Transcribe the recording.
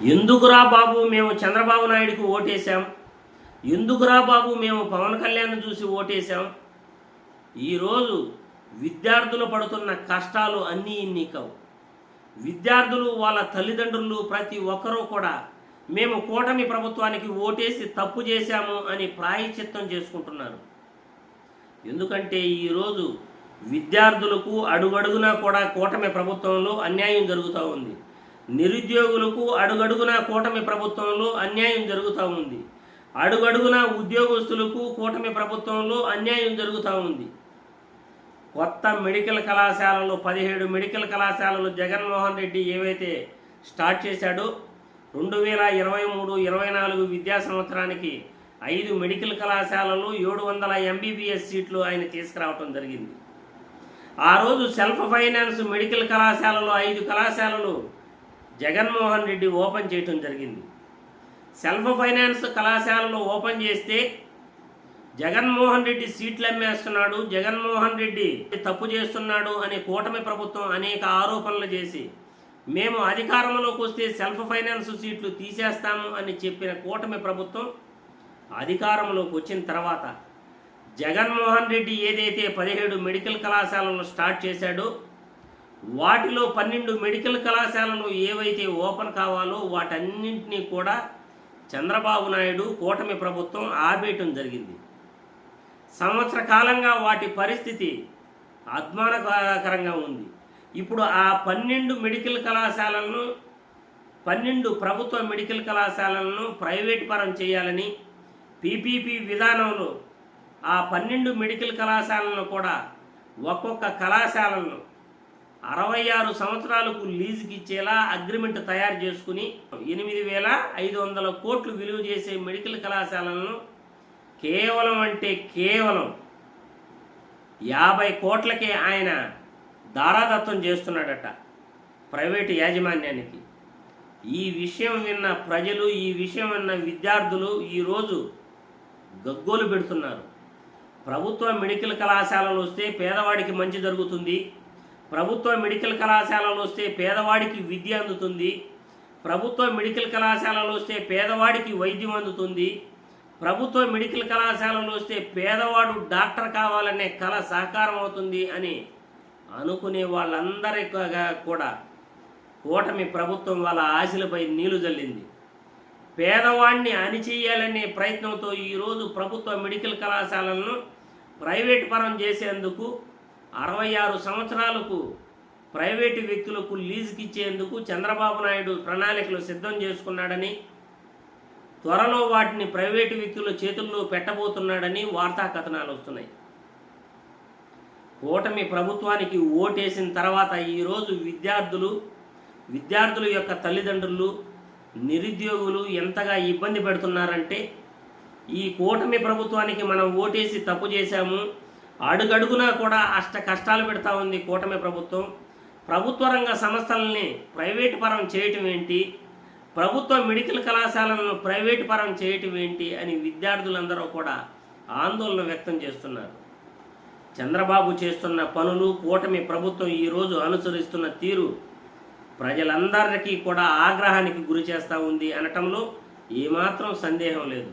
ఎందుకురా బాబు మేము చంద్రబాబు నాయుడుకి ఓటేశాం? ఎందుకురా బాబు మేము పవన్ కళ్యాణ్ చూసి ఓటేశాం? ఈరోజు విద్యార్థులు పడుతున్న కష్టాలు అన్నీ ఇన్ని కావు విద్యార్థులు వాళ్ళ తల్లిదండ్రులు ప్రతి ఒక్కరూ కూడా మేము కూటమి ప్రభుత్వానికి ఓటేసి తప్పు చేశాము అని ప్రాయచిత్తం చేసుకుంటున్నారు. ఎందుకంటే ఈరోజు విద్యార్థులకు అడుగడుగునా కూడా కూటమి ప్రభుత్వంలో అన్యాయం జరుగుతూ ఉంది. నిరుద్యోగులకు అడుగడుగునా కూటమి ప్రభుత్వంలో అన్యాయం జరుగుతూ ఉంది. అడుగడుగున ఉద్యోగస్తులకు కూటమి ప్రభుత్వంలో అన్యాయం జరుగుతూ ఉంది. కొత్త మెడికల్ కళాశాలలు పదిహేడు మెడికల్ కళాశాలలు జగన్మోహన్ రెడ్డి ఏవైతే స్టార్ట్ చేశాడో రెండు వేల ఇరవై మూడు ఇరవై నాలుగు విద్యా సంవత్సరానికి ఐదు మెడికల్ కళాశాలలు ఏడు వందల ఎంబీబీఎస్ సీట్లు ఆయన తీసుకురావటం జరిగింది. ఆ రోజు సెల్ఫ్ ఫైనాన్స్ మెడికల్ కళాశాలలో ఐదు కళాశాలలు జగన్మోహన్ రెడ్డి ఓపెన్ చేయటం జరిగింది. సెల్ఫ్ ఫైనాన్స్ కళాశాలలో ఓపెన్ చేస్తే జగన్మోహన్ రెడ్డి సీట్లు అమ్మేస్తున్నాడు జగన్మోహన్ రెడ్డి తప్పు చేస్తున్నాడు అనే కూటమి ప్రభుత్వం అనేక ఆరోపణలు చేసి మేము అధికారంలోకి వస్తే సెల్ఫ్ ఫైనాన్స్ సీట్లు తీసేస్తాము అని చెప్పిన కూటమి ప్రభుత్వం అధికారంలోకి వచ్చిన తర్వాత జగన్మోహన్ రెడ్డి ఏదైతే పదిహేడు మెడికల్ కళాశాలను స్టార్ట్ చేశాడో వాటిలో పన్నెండు మెడికల్ కళాశాలలు ఏవైతే ఓపెన్ కావాలో వాటన్నింటినీ కూడా చంద్రబాబు నాయుడు కూటమి ప్రభుత్వం ఆపేయటం జరిగింది. సంవత్సర కాలంగా వాటి పరిస్థితి అద్మానకరంగా ఉంది. ఇప్పుడు ఆ పన్నెండు మెడికల్ కళాశాలలను పన్నెండు ప్రభుత్వ మెడికల్ కళాశాలలను ప్రైవేట్ పరం చేయాలని పీపీపీ విధానంలో ఆ పన్నెండు మెడికల్ కళాశాలను కూడా ఒక్కొక్క కళాశాలను అరవై ఆరు సంవత్సరాలకు లీజుకి ఇచ్చేలా అగ్రిమెంట్ తయారు చేసుకుని ఎనిమిది వేల ఐదు వందల కోట్లు విలువ చేసే మెడికల్ కళాశాలను కేవలం అంటే కేవలం యాభై కోట్లకే ఆయన దారాదత్తం చేస్తున్నాడట ప్రైవేటు యాజమాన్యానికి. ఈ విషయం విన్న ప్రజలు ఈ విషయం విన్న విద్యార్థులు ఈరోజు గగ్గోలు పెడుతున్నారు. ప్రభుత్వ మెడికల్ కళాశాలలు వస్తే పేదవాడికి మంచి జరుగుతుంది. ప్రభుత్వ మెడికల్ కళాశాలలు వస్తే పేదవాడికి విద్య అందుతుంది. ప్రభుత్వ మెడికల్ కళాశాలలు వస్తే పేదవాడికి వైద్యం అందుతుంది. ప్రభుత్వ మెడికల్ కళాశాలలు వస్తే పేదవాడు డాక్టర్ కావాలనే కళ సాకారం అవుతుంది అని అనుకునే వాళ్ళందరి కూడా కూటమి ప్రభుత్వం వాళ్ళ ఆశలపై నీళ్ళు జల్లింది. పేదవాడిని అణిచేయాలనే ప్రయత్నంతో ఈరోజు ప్రభుత్వ మెడికల్ కళాశాలలను ప్రైవేట్ పరం చేసేందుకు అరవై ఆరు సంవత్సరాలకు ప్రైవేటు వ్యక్తులకు లీజుకి ఇచ్చేందుకు చంద్రబాబు నాయుడు ప్రణాళికలు సిద్ధం చేసుకున్నాడని త్వరలో వాటిని ప్రైవేటు వ్యక్తుల చేతుల్లో పెట్టబోతున్నాడని వార్తా కథనాలు వస్తున్నాయి. కూటమి ప్రభుత్వానికి ఓటేసిన తర్వాత ఈరోజు విద్యార్థులు విద్యార్థుల యొక్క తల్లిదండ్రులు నిరుద్యోగులు ఎంతగా ఇబ్బంది పెడుతున్నారంటే ఈ కూటమి ప్రభుత్వానికి మనం ఓటేసి తప్పు చేశాము అడుగడుగునా కూడా అష్ట కష్టాలు పెడతా ఉంది కూటమి ప్రభుత్వం. ప్రభుత్వ రంగ సంస్థలని ప్రైవేటు పరం చేయటం ఏంటి? ప్రభుత్వ మెడికల్ కళాశాలను ప్రైవేటు పరం చేయటం ఏంటి అని విద్యార్థులందరూ కూడా ఆందోళన వ్యక్తం చేస్తున్నారు. చంద్రబాబు చేస్తున్న పనులు కూటమి ప్రభుత్వం ఈరోజు అనుసరిస్తున్న తీరు ప్రజలందరికీ కూడా ఆగ్రహానికి గురి చేస్తూ ఉంది అనటంలో ఏమాత్రం సందేహం లేదు.